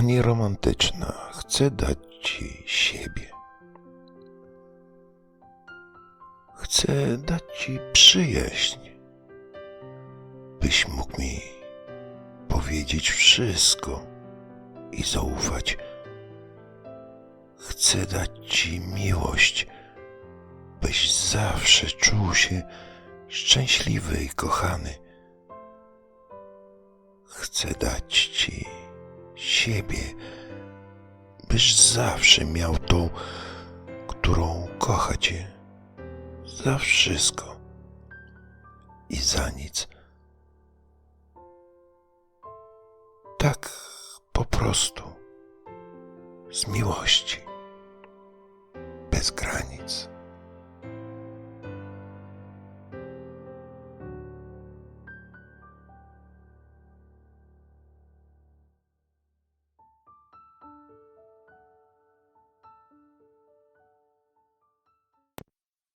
Pani romantyczna chce dać ci siebie. Chcę dać ci przyjaźń, byś mógł mi powiedzieć wszystko i zaufać. Chcę dać ci miłość, byś zawsze czuł się szczęśliwy i kochany. Chcę dać siebie, byś zawsze miał tą, którą kocha cię za wszystko i za nic. Tak po prostu, z miłości, bez granic.